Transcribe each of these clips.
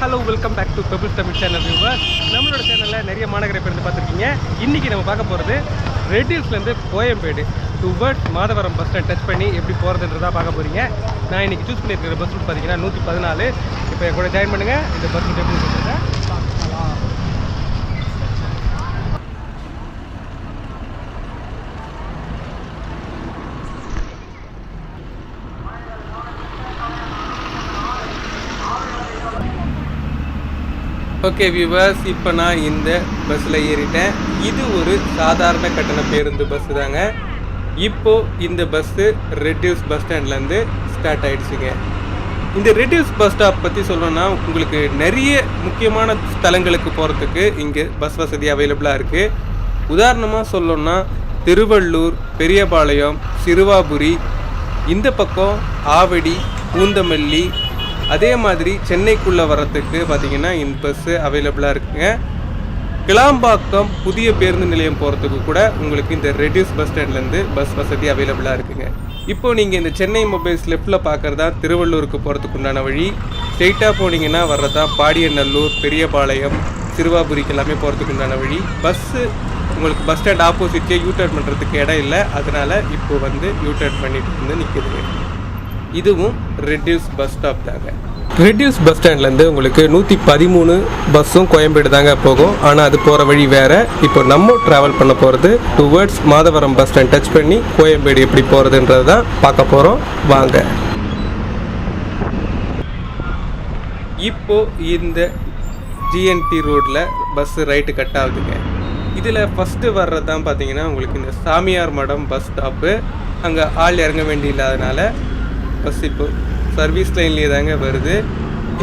Hello welcome back to Pebble Tamil channel viewer நம்மளோட சேனலில் நிறைய மாநகர பேருந்து பார்த்துருக்கீங்க. இன்றைக்கி நம்ம பார்க்க போகிறது red ஹில்ஸ்லேருந்து Koyambedu toward Madhavaram bus stand touch பண்ணி எப்படி போகிறதுன்றதா பார்க்க போகிறீங்க நான் இன்றைக்கி சூஸ் பண்ணியிருக்கிற பஸ் ரூட் பார்த்தீங்கன்னா நூற்றி பதினாலு. இப்போ கூட ஜாயின் பண்ணுங்கள் இந்த பஸ் ரூட் எப்படி ஓகே வியூவர்ஸ் இப்போ நான் இந்த பஸ்ஸில் ஏறிட்டேன். இது ஒரு சாதாரண கட்டண பேருந்து பஸ்ஸு தாங்க. இப்போ இந்த பஸ்ஸு ரெட்யூஸ் பஸ் ஸ்டாண்ட்லேருந்து ஸ்டார்ட் ஆகிடுச்சுங்க இந்த ரெட்யூஸ் பஸ் ஸ்டாப் பற்றி சொல்லணும்னா உங்களுக்கு நிறைய முக்கியமான ஸ்தலங்களுக்கு போகிறதுக்கு இங்கே பஸ் வசதி அவைலபிளாக இருக்குது உதாரணமாக சொல்லணும்னா திருவள்ளூர் பெரியபாளையம் சிறுவாபுரி இந்த பக்கம் ஆவடி பூந்தமல்லி அதே மாதிரி சென்னைக்குள்ளே வர்றதுக்கு பார்த்தீங்கன்னா இந்த பஸ்ஸு அவைலபிளாக இருக்குங்க. கிளாம்பாக்கம் புதிய பேருந்து நிலையம் போகிறதுக்கு கூட உங்களுக்கு இந்த ரெடியூஸ் பஸ் ஸ்டாண்ட்லேருந்து பஸ் வசதி அவைலபிளாக இருக்குங்க. இப்போ நீங்கள் இந்த சென்னை மொபைல்ஸ் லெஃப்டில் பார்க்குறதா திருவள்ளூருக்கு போகிறதுக்கு உண்டான வழி ஸ்ட்ரெயிட்டாக போனீங்கன்னா வர்றதா பாடியநல்லூர் பெரியபாளையம் சிறுவாபுரிக்கு எல்லாமே போகிறதுக்கு உண்டான வழி. பஸ்ஸு உங்களுக்கு பஸ் ஸ்டாண்ட் ஆப்போசிட்லேயே யூ டர்ன் பண்ணுறதுக்கு இடம் இல்லை. அதனால் இப்போ வந்து யூ டர்ன் பண்ணிட்டு வந்து நிற்கிதுங்க இதுவும் ரெட்யூஸ் பஸ் ஸ்டாப் தாங்க. ரெட்யூஸ் பஸ் ஸ்டாண்ட்லேருந்து உங்களுக்கு நூற்றி பதிமூணு பஸ்ஸும் கோயம்பேடு தாங்க போகும். ஆனால் அது போகிற வழி வேறு. இப்போ நம்ம ட்ராவல் பண்ண போகிறது towards Madhavaram bus stand touch பண்ணி கோயம்பேடு எப்படி போகிறதுன்றது தான் பார்க்க போகிறோம் வாங்க. இப்போ இந்த ஜிஎன்டி ரோட்டில் பஸ்ஸு ரைட்டு கட் ஆகுதுங்க. இதில் ஃபஸ்ட்டு வர்றது தான் பார்த்தீங்கன்னா உங்களுக்கு இந்த சாமியார் மடம் பஸ் ஸ்டாப்பு அங்கே ஆள் இறங்க வேண்டி இல்லாதனால பஸ் இப்போ சர்வீஸ் லைன்லேயே தாங்க வருது.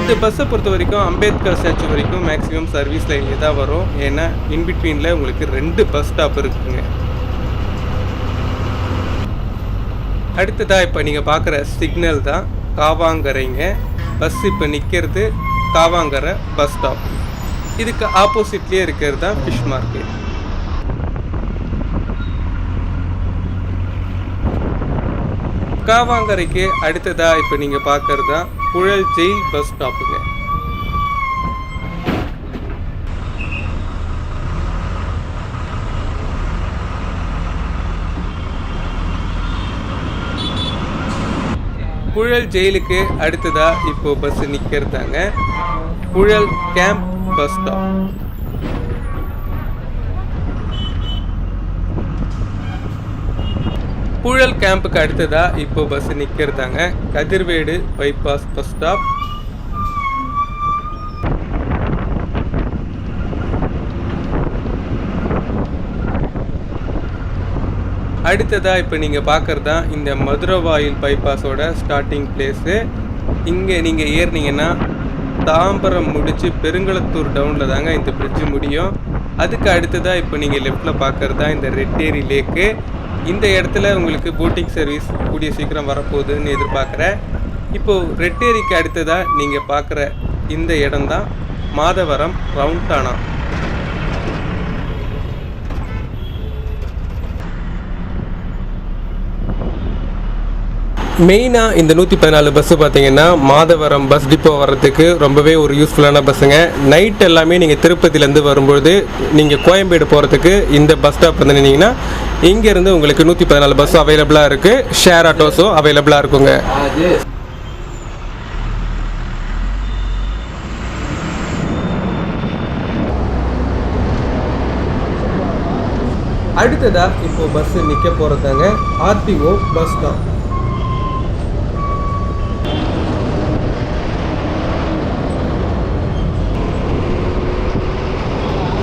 இந்த பஸ்ஸை பொறுத்த வரைக்கும் அம்பேத்கர் ஸ்டாச்சு வரைக்கும் மேக்ஸிமம் சர்வீஸ் லைன்லேயே தான் வரும். ஏன்னா இன்பிட்வீனில் உங்களுக்கு ரெண்டு பஸ் ஸ்டாப் இருக்குங்க. அடுத்ததாக இப்போ நீங்கள் பார்க்குற சிக்னல் தான் காவாங்கரைங்க. பஸ் இப்போ நிற்கிறது காவாங்கரை பஸ் ஸ்டாப் இதுக்கு ஆப்போசிட்லேயே இருக்கிறது தான் ஃபிஷ் மார்க்கெட் காவாங்கரைக்கு அடுத்ததா இப்போ நீங்கள் பார்க்கறது தான் புழல் ஜெயில் பஸ் ஸ்டாப்புங்க. புழல் ஜெயிலுக்கு அடுத்ததா இப்போ bus நிற்கிறதாங்க Puzhal camp bus stop. Puzhal கேம்புக்கு அடுத்ததா இப்போ பஸ் நிற்கிறதாங்க கதிர்வேடு பைபாஸ் பஸ் ஸ்டாப் அடுத்ததா இப்போ நீங்கள் பார்க்குறது தான் இந்த மதுரவாயில் பைபாஸோட ஸ்டார்டிங் பிளேஸு இங்கே நீங்கள் ஏறினீங்கன்னா தாம்பரம் முடிச்சு பெருங்களத்தூர் டவுனில் தாங்க இந்த பிரிட்ஜு முடியும். அதுக்கு அடுத்ததாக இப்போ நீங்கள் லெஃப்டில் பார்க்குறதா இந்த ரெட்டேரி லேக்கு இந்த இடத்துல உங்களுக்கு போட்டிங் சர்வீஸ் கூடிய சீக்கிரம் வரப்போகுதுன்னு எதிர்பார்க்குறேன் இப்போது ரெட்டேரிக்கு அடுத்ததாக நீங்கள் பார்க்குற இந்த இடம் தான் மாதவரம் ரவுண்டானா மெயினாக இந்த நூற்றி பதினாலு பஸ்ஸு பார்த்தீங்கன்னா மாதவரம் பஸ் டிப்போ வர்றதுக்கு ரொம்பவே ஒரு யூஸ்ஃபுல்லான பஸ்ஸுங்க நைட் எல்லாமே நீங்கள் திருப்பதியிலேருந்து வரும்பொழுது நீங்கள் கோயம்பேடு போகிறதுக்கு இந்த பஸ் ஸ்டாப் வந்து நின்னீங்கன்னா இங்கேருந்து உங்களுக்கு நூற்றி பதினாலு பஸ்ஸும் அவைலபிளாக இருக்குது ஷேர் ஆட்டோஸும் அவைலபிளாக இருக்குங்க. அடுத்ததாக இப்போ பஸ் நிற்க போகிறதாங்க RTO bus stop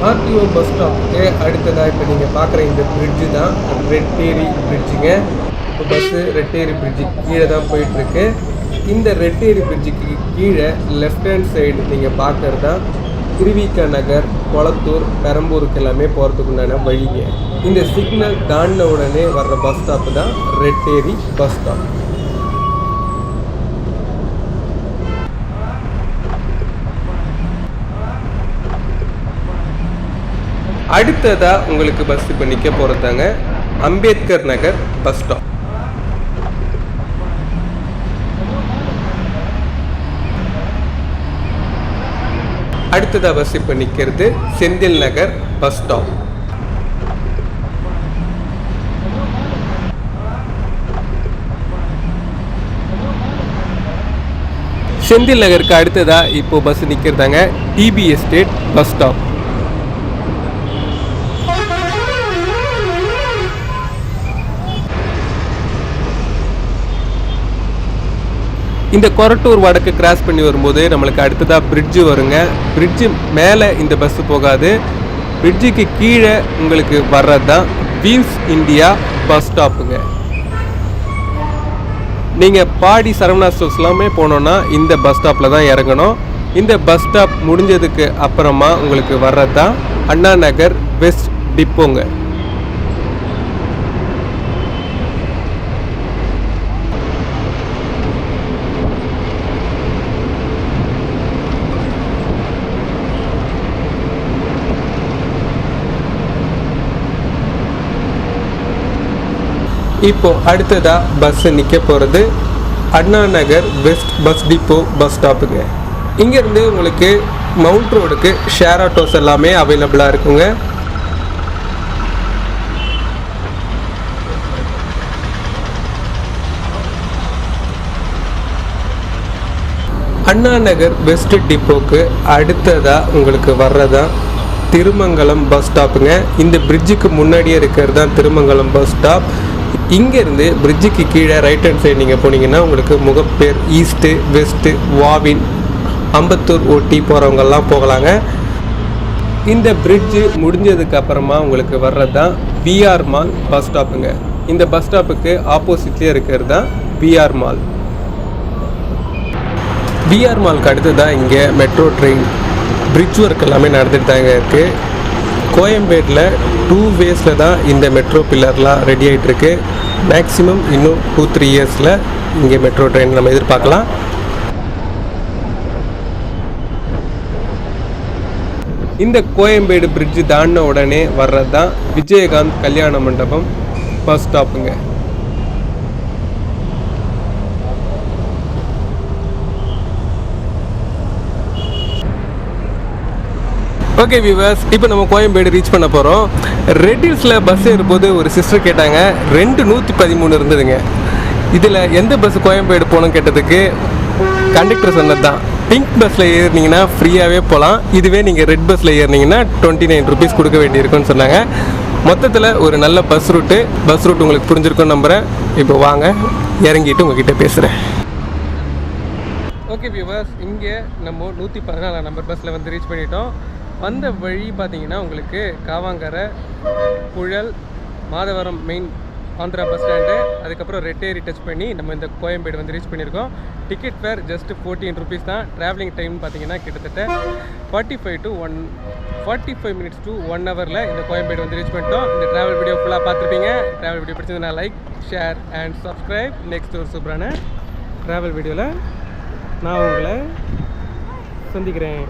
RTO bus ஸ்டாப்புக்கு அடுத்ததாக இப்போ நீங்கள் பார்க்குற இந்த பிரிட்ஜு தான் ரெட்டேரி பிரிட்ஜுங்க இப்போ பஸ்ஸு ரெட்டேரி பிரிட்ஜு கீழே தான் போயிட்டுருக்கு. இந்த ரெட்டேரி பிரிட்ஜுக்கு கீழே லெஃப்ட் ஹேண்ட் சைடு நீங்கள் பார்க்குறது தான் திருவிக நகர் கொளத்தூர் பெரம்பூருக்கு எல்லாமே போகிறதுக்கு உண்டான வழிங்க. இந்த சிக்னல் தாண்டின உடனே வர்ற பஸ் ஸ்டாப்பு தான் ரெட்டேரி பஸ் ஸ்டாப் அடுத்ததாக உங்களுக்கு பஸ் இப்போ நிற்க போகிறதாங்க அம்பேத்கர் நகர் பஸ் ஸ்டாப் அடுத்ததாக பஸ் இப்போ நிற்கிறது செந்தில் நகர் பஸ் ஸ்டாப் செந்தில் நகருக்கு அடுத்ததாக இப்போது பஸ் நிற்கிறதாங்க டிபி எஸ்டேட் பஸ் ஸ்டாப் இந்த கொரட்டூர் வடக்கு கிராஸ் பண்ணி வரும்போது நம்மளுக்கு அடுத்ததாக பிரிட்ஜு வருங்க. பிரிட்ஜு மேலே இந்த பஸ்ஸு போகாது. பிரிட்ஜுக்கு கீழே உங்களுக்கு வர்றது தான் வீல்ஸ் இந்தியா பஸ் ஸ்டாப்புங்க நீங்கள் பாடி சரவணா ஸ்டோர்ஸ் எல்லாமே போனோன்னா இந்த பஸ் ஸ்டாப்பில் தான் இறங்கணும். இந்த பஸ் ஸ்டாப் முடிஞ்சதுக்கு அப்புறமா உங்களுக்கு வர்றது தான் அண்ணா நகர் வெஸ்ட் டிப்போங்க இப்போ அடுத்ததா பஸ் நிற்க போகிறது Anna Nagar west bus depot bus ஸ்டாப்புங்க இங்கேருந்து உங்களுக்கு மவுண்ட் ரோடுக்கு ஷேர் ஆட்டோஸ் எல்லாமே அவைலபிளாக இருக்குங்க. அண்ணா நகர் வெஸ்ட் டிப்போக்கு அடுத்ததாக உங்களுக்கு வர்றதா திருமங்கலம் பஸ் ஸ்டாப்புங்க இந்த பிரிட்ஜுக்கு முன்னாடியே இருக்கிறது தான் திருமங்கலம் பஸ் ஸ்டாப் இங்கேருந்து பிரிட்ஜுக்கு கீழே ரைட் ஹேண்ட் சைடு நீங்கள் போனீங்கன்னா உங்களுக்கு Mogappair east west Wavin Ambattur ஓட்டி போகிறவங்கெல்லாம் போகலாங்க. இந்த பிரிட்ஜு முடிஞ்சதுக்கு அப்புறமா உங்களுக்கு வர்றது தான் பிஆர் மால் பஸ் ஸ்டாப்புங்க இந்த பஸ் ஸ்டாப்புக்கு ஆப்போசிட்லேயே இருக்கிறது தான் பிஆர் மால் பிஆர் மாலுக்கு அடுத்து தான் இங்கே மெட்ரோ ட்ரெயின் பிரிட்ஜ் ஒர்க் எல்லாமே நடந்துட்டு தாங்க இருக்குது கோயம்பேட்டில் டூ வேஸில் தான் இந்த மெட்ரோ பில்லர்லாம் ரெடி ஆகிட்டுருக்கு மேக்ஸிமம் இன்னும் டூ த்ரீ இயர்ஸில் இங்கே மெட்ரோ ட்ரெயின் நம்ம எதிர்பார்க்கலாம். இந்த கோயம்பேடு பிரிட்ஜ் தாண்டின உடனே வர்றது தான் விஜயகாந்த் கல்யாண மண்டபம் பஸ் ஸ்டாப்புங்க ஓகே வியூவர்ஸ் இப்போ நம்ம கோயம்பேடு ரீச் பண்ண போகிறோம் ரெட் ஹில்ஸில் பஸ் ஏறும்போது ஒரு சிஸ்டர் கேட்டாங்க ரெண்டு நூற்றி பதிமூணு இருந்ததுங்க. இதில் எந்த பஸ் கோயம்பேடு போகணும் கேட்டதுக்கு கண்டக்டர் சொன்னது தான் பிங்க் பஸ்ஸில் ஏறினீங்கன்னா ஃப்ரீயாகவே போகலாம் இதுவே நீங்கள் ரெட் பஸ்ஸில் ஏறினீங்கன்னா டுவெண்ட்டி நைன் ருபீஸ் கொடுக்க வேண்டியிருக்குன்னு சொன்னாங்க. மொத்தத்தில் ஒரு நல்ல பஸ் ரூட்டு பஸ் ரூட் உங்களுக்கு புரிஞ்சிருக்கும்னு நம்புகிறேன் இப்போ வாங்க இறங்கிட்டு உங்ககிட்ட பேசுகிறேன் ஓகே வியூவர்ஸ் இங்கே நம்ம நூற்றி பதினாலாம் நம்பர் பஸ்ஸில் வந்து ரீச் பண்ணிட்டோம். வந்த வழி பார்த்தீங்கன்னா உங்களுக்கு Kavangarai Puzhal Madhavaram main Andhra bus stand அதுக்கப்புறம் ரெட்டேரி டச் பண்ணி நம்ம இந்த கோயம்பேடு வந்து ரீச் பண்ணியிருக்கோம். Ticket fare just fourteen rupees தான். ட்ராவலிங் டைம் பார்த்தீங்கன்னா கிட்டத்தட்ட forty five to one forty five minutes to one ஹவரில் இந்த கோயம்பேடு வந்து ரீச் பண்ணிட்டோம். இந்த ட்ராவல் வீடியோ ஃபுல்லாக பார்த்துருப்பீங்க. ட்ராவல் வீடியோ பிடிச்சதுன்னா like share and subscribe next ஒரு சூப்பரான ட்ராவல் வீடியோவில் நான் உங்களை சந்திக்கிறேன்.